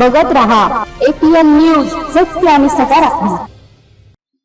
बघत राहा. APN news सत्य आणि सकारात्मक.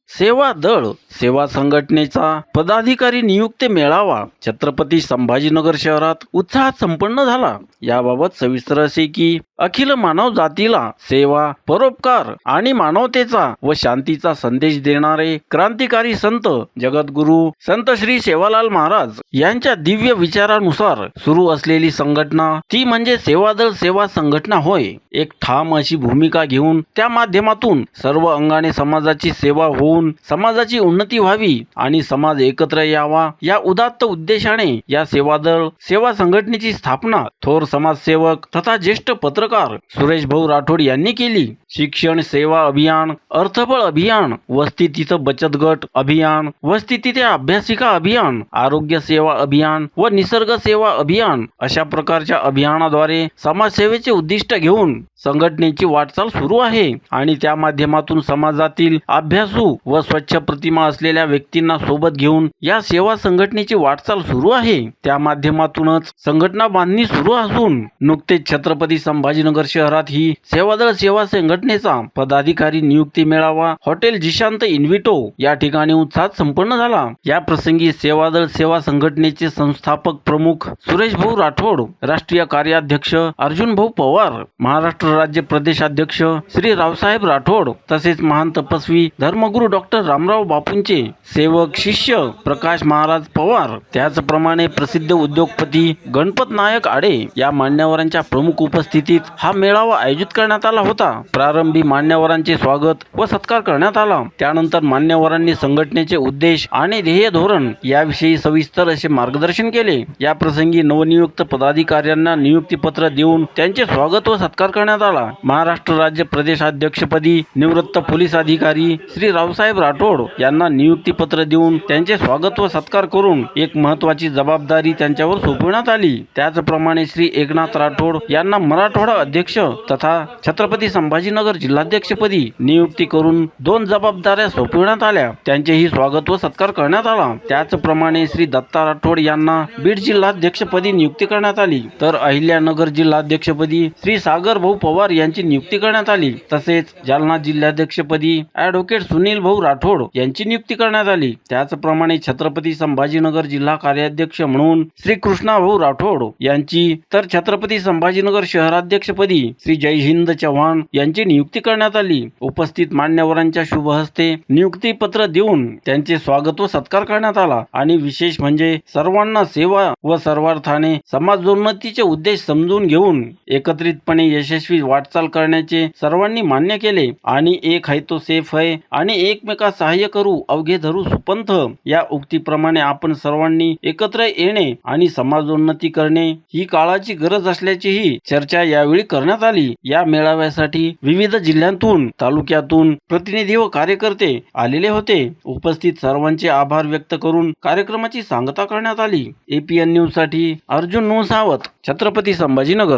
सेवा दळ सेवा संघटनेचा पदाधिकारी नियुक्ती मेळावा छत्रपती संभाजीनगर शहरात उत्साहात संपन्न झाला. याबाबत सविस्तर असे की अखिल मानव जातीला सेवा परोपकार आणि मानवतेचा व शांतीचा संदेश देणारे क्रांतिकारी संत जगद्गुरु संत श्री सेवालाल महाराज यांच्या दिव्य विचारानुसार सुरू असलेली संघटना ती म्हणजे सेवादळ सेवा संघटना होय. एक ठाम अशी भूमिका घेऊन त्या माध्यमातून सर्व अंगाने समाजाची सेवा होऊन समाजाची उन्नती व्हावी आणि समाज एकत्र यावा या उदात्त उद्देशाने या सेवादळ सेवा संघटनेची स्थापना थोर समाजसेवक तथा ज्येष्ठ पत्र पत्रकार सुरेश भाऊ राठोड यांनी केली. शिक्षण सेवा अभियान अर्थबळ अभियान वस्ती तिथं बचत गट अभियान वस्ती तिथे अभ्यासिका अभियान आरोग्य सेवा अभियान व निसर्ग सेवा अभियान अशा प्रकारच्या अभियानाद्वारे समाजसेवेचे उद्दिष्ट घेऊन संघटनेची वाटचाल सुरू आहे आणि त्या माध्यमातून समाजातील अभ्यासू व स्वच्छ प्रतिमा असलेल्या व्यक्तींना सोबत घेऊन या सेवा संघटनेची वाटचाल सुरू आहे. त्या माध्यमातूनच संघटना बांधणी सुरू असून नुकतेच छत्रपती संभाजी संभाजीनगर शहरात ही सेवादळ सेवा संघटनेचा पदाधिकारी नियुक्ती मेळावा हॉटेल जिशांत इन्व्हिटो या ठिकाणी उत्साहात संपन्न झाला. या प्रसंगी सेवादळ सेवा संघटनेचे संस्थापक प्रमुख सुरेश भाऊ राठोड राष्ट्रीय कार्याध्यक्ष अर्जुन भाऊ पवार महाराष्ट्र राज्य प्रदेशाध्यक्ष श्री रावसाहेब राठोड तसेच महान तपस्वी धर्मगुरू डॉक्टर रामराव बापूंचे सेवक शिष्य प्रकाश महाराज पवार त्याचप्रमाणे प्रसिद्ध उद्योगपती गणपत नायक आडे या मान्यवरांच्या प्रमुख उपस्थितीत हा मेळावा आयोजित करण्यात आला होता. प्रारंभी मान्यवरांचे स्वागत व सत्कार करण्यात आला. त्यानंतर मान्यवरांनी संघटनेचे उद्देश आणि ध्येय धोरण याविषयी सविस्तर असे मार्गदर्शन केले. या प्रसंगी नवनियुक्त पदाधिकाऱ्यांना नियुक्तीपत्र देऊन त्यांचे स्वागत व सत्कार करण्यात आला. महाराष्ट्र राज्य प्रदेशाध्यक्षपदी निवृत्त पोलीस अधिकारी श्री रावसाहेब राठोड यांना नियुक्तीपत्र देऊन त्यांचे स्वागत व सत्कार करून एक महत्वाची जबाबदारी त्यांच्यावर सोपवण्यात आली. त्याचप्रमाणे श्री एकनाथ राठोड यांना मराठवाडा अध्यक्ष तथा छत्रपती संभाजीनगर जिल्हाध्यक्षपदी नियुक्ती करून दोन जबाबदाऱ्या सोपविण्यात आल्या. त्यांचेही स्वागत व सत्कार करण्यात आला. त्याचप्रमाणे श्री दत्ता राठोड यांना बीड जिल्हाध्यक्षपदी नियुक्ती करण्यात आली. तर अहिल्यानगर जिल्हाध्यक्षपदी श्री सागर भाऊ पवार यांची नियुक्ती करण्यात आली. तसेच जालना जिल्हाध्यक्षपदी ऍडव्होकेट सुनील भाऊ राठोड यांची नियुक्ती करण्यात आली. त्याचप्रमाणे छत्रपती संभाजीनगर जिल्हा कार्याध्यक्ष म्हणून श्री कृष्णा भाऊ राठोड यांची तर छत्रपती संभाजीनगर शहराध्यक्ष अध्यक्षपदी श्री जय हिंद चव्हाण यांची नियुक्ती करण्यात आली. उपस्थित मान्यवरांच्या शुभ हस्ते नियुक्ती पत्र देऊन त्यांचे स्वागत व सत्कार करण्यात आला. आणि विशेष म्हणजे सर्वांना सेवा व सर्वार्थाने समाजोन्नतीचे उद्देश समजून घेऊन एकत्रितपणे यशस्वी वाटचाल करण्याचे सर्वांनी मान्य केले. आणि एक है तो सेफ है आणि एकमेका सहाय्य करू अवघे धरू सुपंथ या उक्तीप्रमाणे आपण सर्वांनी एकत्र येणे आणि समाजोन्नती करणे ही काळाची गरज असल्याचीही चर्चा यावेळी करण्यात आली. या मेळाव्यासाठी विविध जिल्ह्यांतून तालुक्यातून प्रतिनिधी व कार्यकर्ते आलेले होते. उपस्थित सर्वांचे आभार व्यक्त करून कार्यक्रमाची सांगता करण्यात आली. एपीएन न्यूजसाठी अर्जुन नोसावत छत्रपती संभाजीनगर.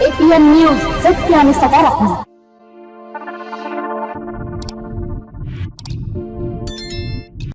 एपीएन न्यूज सत्य आणि सकारात्मक